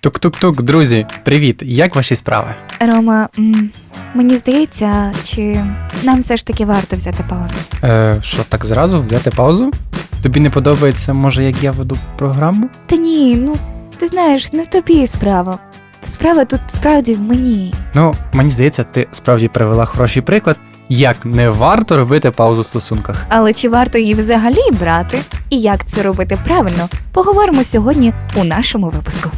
Тук-тук-тук, друзі, привіт! Як ваші справи? Рома, м, мені здається, чи нам все ж таки варто взяти паузу. Е, що так зразу взяти паузу? Тобі не подобається, може, як я веду програму? Та ні, ну ти знаєш, не в тобі справа. Справа тут справді в мені. Ну, мені здається, ти справді привела хороший приклад, як не варто робити паузу в стосунках. Але чи варто її взагалі брати? І як це робити правильно? Поговоримо сьогодні у нашому випуску.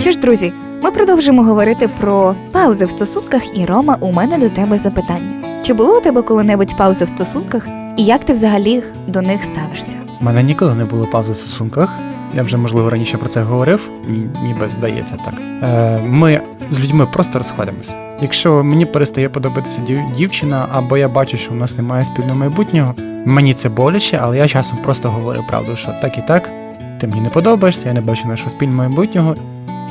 Що ж, друзі, ми продовжимо говорити про паузи в стосунках, і Рома, у мене до тебе запитання. Чи було у тебе коли-небудь паузи в стосунках, і як ти взагалі до них ставишся? У мене ніколи не було паузи в стосунках. Я вже, можливо, раніше про це говорив, ні, ніби здається так. Е, ми з людьми просто розходимось. Якщо мені перестає подобатися дів- дівчина, або я бачу, що у нас немає спільного майбутнього, мені це боляче, але я часом просто говорю правду, що так і так, ти мені не подобаєшся, я не бачу нашого спільного майбутнього,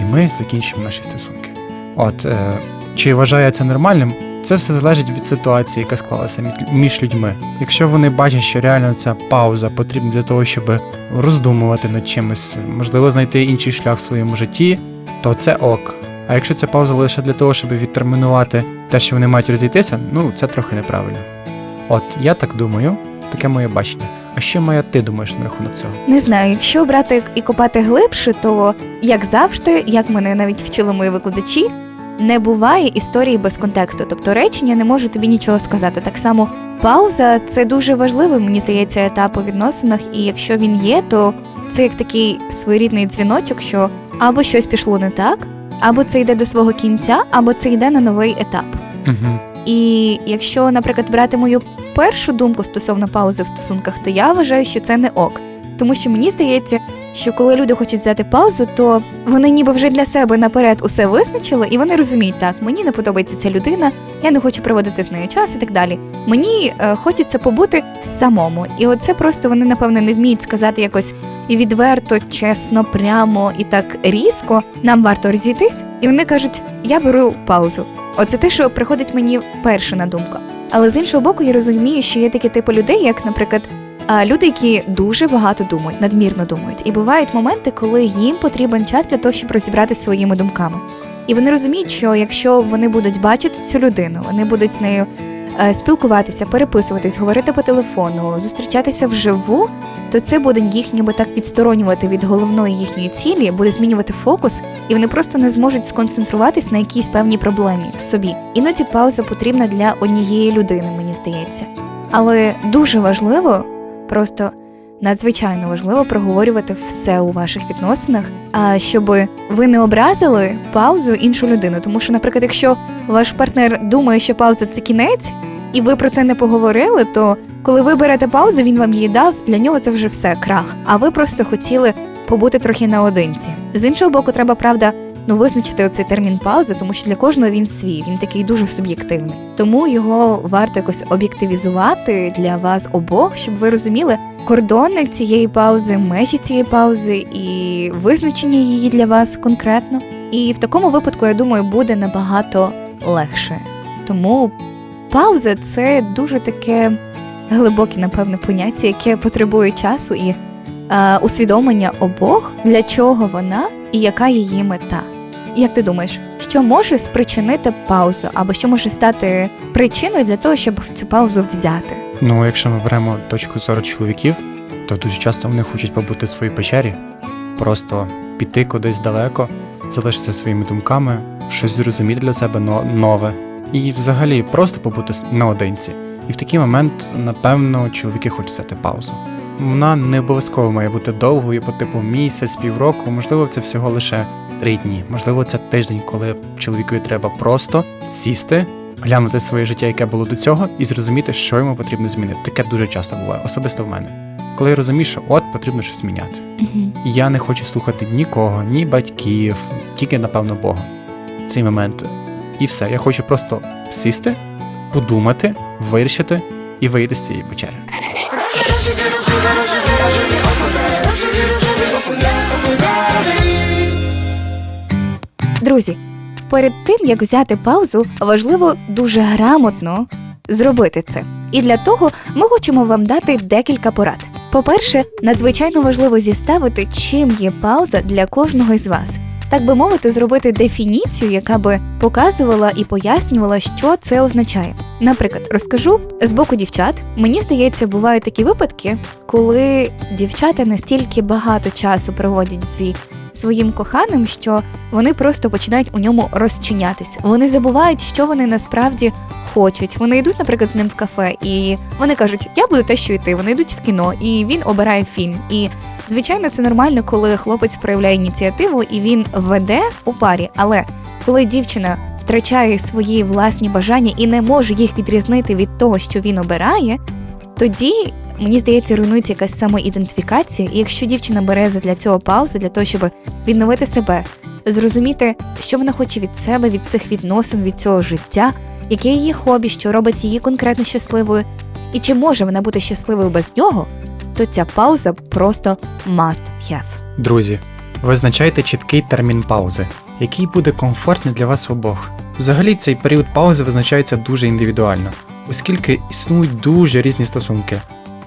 і ми закінчимо наші стосунки. От е, чи вважаю я це нормальним? Це все залежить від ситуації, яка склалася між- людьми. Якщо вони бачать, що реально ця пауза потрібна для того, щоб роздумувати над чимось, можливо, знайти інший шлях в своєму житті, то це ок. А якщо ця пауза лише для того, щоб відтермінувати те, що вони мають розійтися, ну це трохи неправильно. От я так думаю, таке моє бачення. А що моя ти думаєш на рахунок цього? Не знаю, якщо брати і копати глибше, то як завжди, як мене навіть вчили мої викладачі, не буває історії без контексту. Тобто речення не можу тобі нічого сказати. Так само пауза це дуже важливий, мені здається, етап у відносинах, і якщо він є, то це як такий своєрідний дзвіночок, що або щось пішло не так, або це йде до свого кінця, або це йде на новий етап. Угу. І якщо, наприклад, брати мою першу думку стосовно паузи в стосунках, то я вважаю, що це не ок. Тому що мені здається, що коли люди хочуть взяти паузу, то вони ніби вже для себе наперед усе визначили, і вони розуміють, так, мені не подобається ця людина, я не хочу проводити з нею час і так далі. Мені е, хочеться побути самому. І оце просто вони, напевне, не вміють сказати якось відверто, чесно, прямо і так різко. Нам варто розійтись, і вони кажуть: я беру паузу. Оце те, що приходить мені перше на думку. Але з іншого боку, я розумію, що є такі типи людей, як, наприклад, люди, які дуже багато думають, надмірно думають. І бувають моменти, коли їм потрібен час для того, щоб розібратися своїми думками. І вони розуміють, що якщо вони будуть бачити цю людину, вони будуть з нею е, спілкуватися, переписуватись, говорити по телефону, зустрічатися вживу, то це буде їх ніби так відсторонювати від головної їхньої цілі, буде змінювати фокус, і вони просто не зможуть сконцентруватись на якійсь певній проблемі в собі. Іноді пауза потрібна для однієї людини, мені здається. Але дуже важливо, просто надзвичайно важливо проговорювати все у ваших відносинах, а щоб ви не образили паузу іншу людину. Тому що, наприклад, якщо ваш партнер думає, що пауза це кінець, і ви про це не поговорили, то коли ви берете паузу, він вам її дав, для нього це вже все крах. А ви просто хотіли побути трохи наодинці. З іншого боку, треба правда. Ну, визначити оцей термін паузи, тому що для кожного він свій, він такий дуже суб'єктивний. Тому його варто якось об'єктивізувати для вас обох, щоб ви розуміли кордони цієї паузи, межі цієї паузи і визначення її для вас конкретно. І в такому випадку, я думаю, буде набагато легше. Тому пауза це дуже таке глибоке, напевне, поняття, яке потребує часу і е, усвідомлення обох, для чого вона і яка її мета. Як ти думаєш, що може спричинити паузу, або що може стати причиною для того, щоб цю паузу взяти? Ну, якщо ми беремо точку зору чоловіків, то дуже часто вони хочуть побути в своїй печері, просто піти кудись далеко, залишитися своїми думками, щось зрозуміти для себе нове. І взагалі просто побути наодинці. І в такий момент, напевно, чоловіки хочуть взяти паузу. Вона не обов'язково має бути довгою, по типу місяць, півроку, можливо, це всього лише три дні. Можливо, це тиждень, коли чоловікові треба просто сісти, глянути своє життя, яке було до цього, і зрозуміти, що йому потрібно змінити. Таке дуже часто буває, особисто в мене. Коли я розумію, що от потрібно щось міняти. Угу. І я не хочу слухати нікого, ні батьків, тільки, напевно, Бога. В цей момент. І все. Я хочу просто сісти, подумати, вирішити і вийти з цієї печери. Друзі, перед тим як взяти паузу, важливо дуже грамотно зробити це. І для того ми хочемо вам дати декілька порад. По-перше, надзвичайно важливо зіставити, чим є пауза для кожного із вас. Так би мовити, зробити дефініцію, яка би показувала і пояснювала, що це означає. Наприклад, розкажу з боку дівчат. Мені здається, бувають такі випадки, коли дівчата настільки багато часу проводять зі своїм коханим, що вони просто починають у ньому розчинятися. Вони забувають, що вони насправді хочуть. Вони йдуть, наприклад, з ним в кафе, і вони кажуть, я буду те, що і ти. Вони йдуть в кіно, і він обирає фільм. І звичайно, це нормально, коли хлопець проявляє ініціативу і він веде у парі. Але коли дівчина втрачає свої власні бажання і не може їх відрізнити від того, що він обирає, тоді. Мені здається, руйнується якась самоідентифікація, і якщо дівчина бере для цього паузу, для того, щоб відновити себе, зрозуміти, що вона хоче від себе, від цих відносин, від цього життя, яке її хобі, що робить її конкретно щасливою, і чи може вона бути щасливою без нього, то ця пауза просто must have. Друзі, визначайте чіткий термін паузи, який буде комфортний для вас обох. Взагалі, цей період паузи визначається дуже індивідуально, оскільки існують дуже різні стосунки.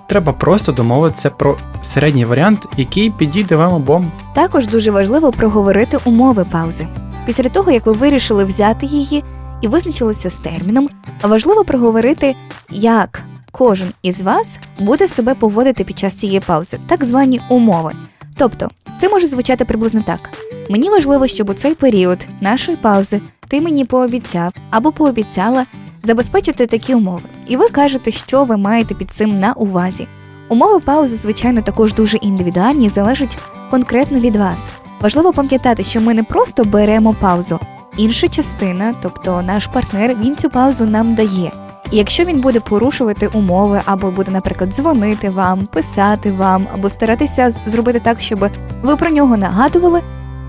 Треба просто домовитися про середній варіант, який підійде вам обом. Також дуже важливо проговорити умови паузи. Після того, як ви вирішили взяти її і визначилися з терміном, важливо проговорити, як кожен із вас буде себе поводити під час цієї паузи, так звані умови. Тобто, це може звучати приблизно так: мені важливо, щоб у цей період нашої паузи ти мені пообіцяв або пообіцяла забезпечити такі умови. І ви кажете, що ви маєте під цим на увазі. Умови паузи, звичайно, також дуже індивідуальні і залежать конкретно від вас. Важливо пам'ятати, що ми не просто беремо паузу. Інша частина, тобто наш партнер, він цю паузу нам дає. І якщо він буде порушувати умови, або буде, наприклад, дзвонити вам, писати вам, або старатися зробити так, щоб ви про нього нагадували,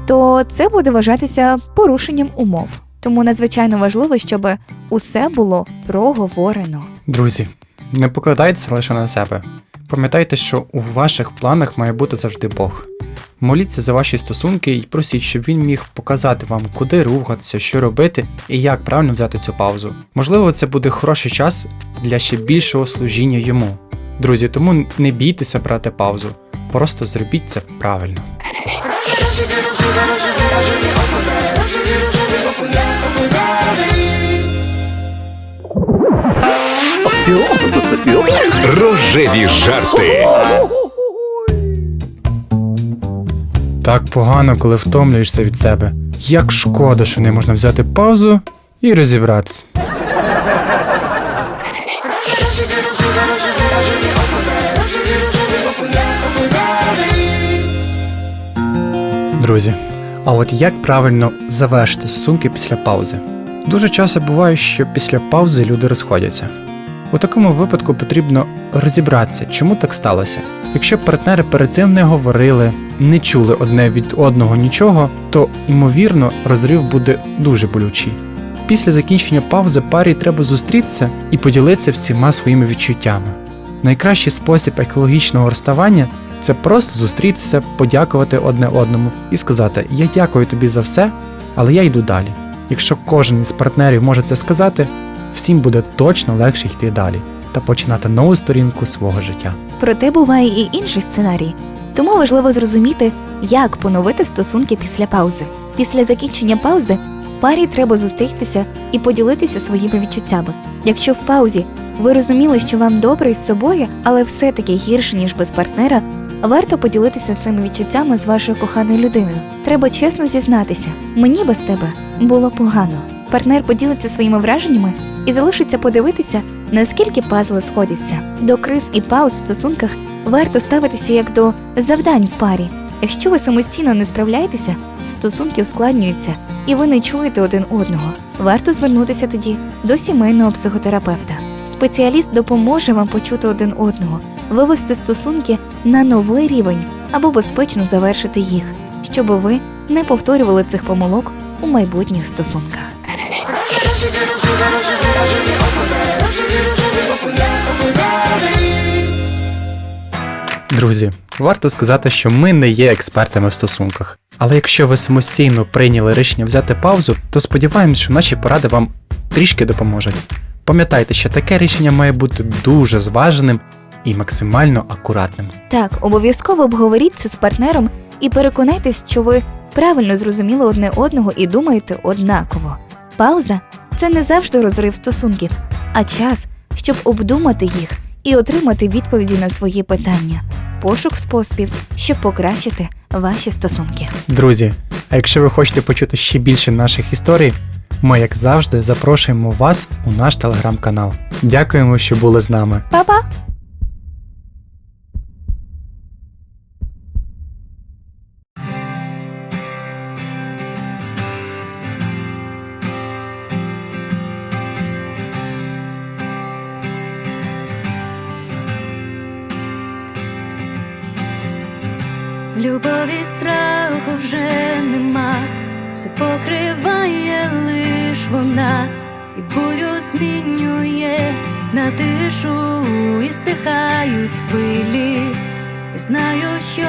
то це буде вважатися порушенням умов. Тому надзвичайно важливо, щоб усе було проговорено. Друзі, не покладайтеся лише на себе. Пам'ятайте, що у ваших планах має бути завжди Бог. Моліться за ваші стосунки і просіть, щоб він міг показати вам, куди рухатися, що робити і як правильно взяти цю паузу. Можливо, це буде хороший час для ще більшого служіння йому. Друзі, тому не бійтеся брати паузу. Просто зробіть це правильно. Рожеві жарти. Так погано, коли втомлюєшся від себе. Як шкода, що не можна взяти паузу і розібратися. Друзі, а от як правильно завершити стосунки після паузи? Дуже часто буває, що після паузи люди розходяться. У такому випадку потрібно розібратися, чому так сталося. Якщо партнери перед цим не говорили, не чули одне від одного нічого, то ймовірно розрив буде дуже болючий. Після закінчення паузи парі треба зустрітися і поділитися всіма своїми відчуттями. Найкращий спосіб екологічного розставання це просто зустрітися, подякувати одне одному і сказати: Я дякую тобі за все, але я йду далі. Якщо кожен із партнерів може це сказати, всім буде точно легше йти далі та починати нову сторінку свого життя. Проте буває і інший сценарій. Тому важливо зрозуміти, як поновити стосунки після паузи. Після закінчення паузи парі треба зустрітися і поділитися своїми відчуттями. Якщо в паузі ви розуміли, що вам добре із собою, але все-таки гірше, ніж без партнера, варто поділитися цими відчуттями з вашою коханою людиною. Треба чесно зізнатися, мені без тебе було погано. Партнер поділиться своїми враженнями і залишиться подивитися, наскільки пазли сходяться. До криз і пауз в стосунках варто ставитися як до завдань в парі. Якщо ви самостійно не справляєтеся, стосунки ускладнюються, і ви не чуєте один одного. Варто звернутися тоді до сімейного психотерапевта. Спеціаліст допоможе вам почути один одного, вивести стосунки на новий рівень або безпечно завершити їх, щоб ви не повторювали цих помилок у майбутніх стосунках. Друзі, Варто сказати, що ми не є експертами в стосунках. Але якщо ви самостійно прийняли рішення взяти паузу, то сподіваємось, що наші поради вам трішки допоможуть. Пам'ятайте, що таке рішення має бути дуже зваженим і максимально акуратним. Так, обов'язково обговоріть це з партнером і переконайтесь, що ви правильно зрозуміли одне одного і думаєте однаково. Пауза це не завжди розрив стосунків, а час, щоб обдумати їх і отримати відповіді на свої питання. Пошук способів, щоб покращити ваші стосунки. Друзі, а якщо ви хочете почути ще більше наших історій, ми, як завжди, запрошуємо вас у наш телеграм-канал. Дякуємо, що були з нами. Па-па! І бурю змінює на тишу, і стихають хвилі. І Знаю, що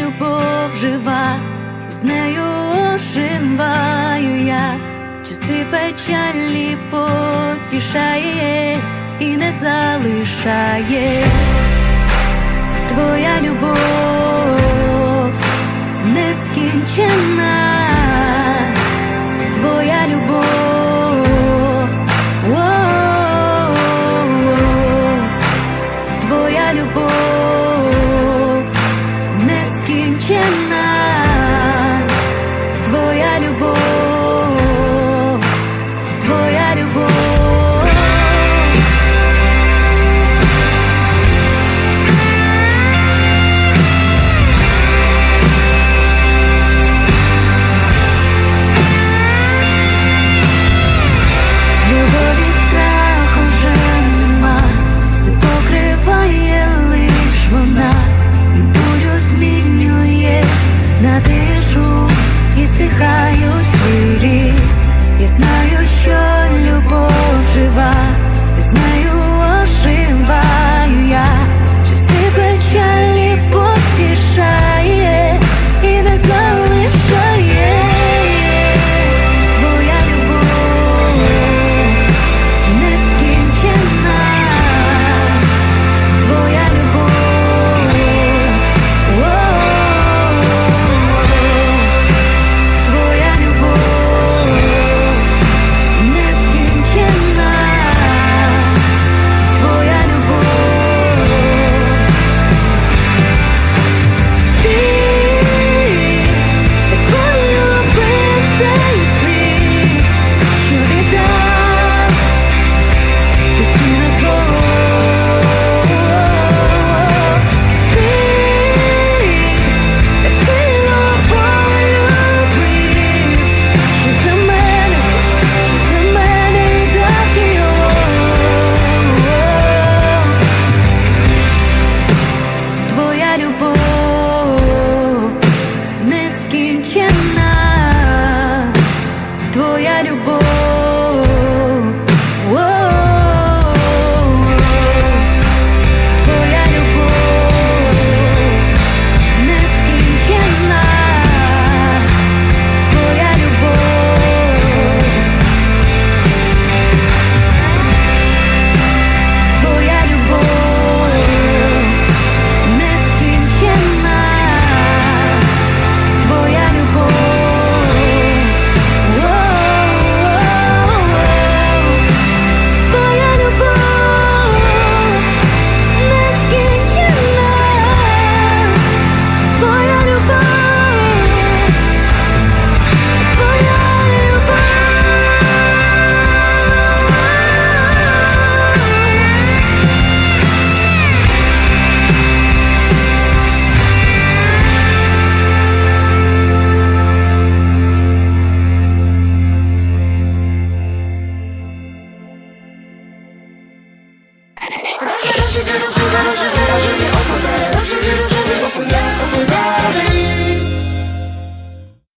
любов жива, і з нею оживаю я, часи печалі потішає і не залишає. Твоя любов нескінченна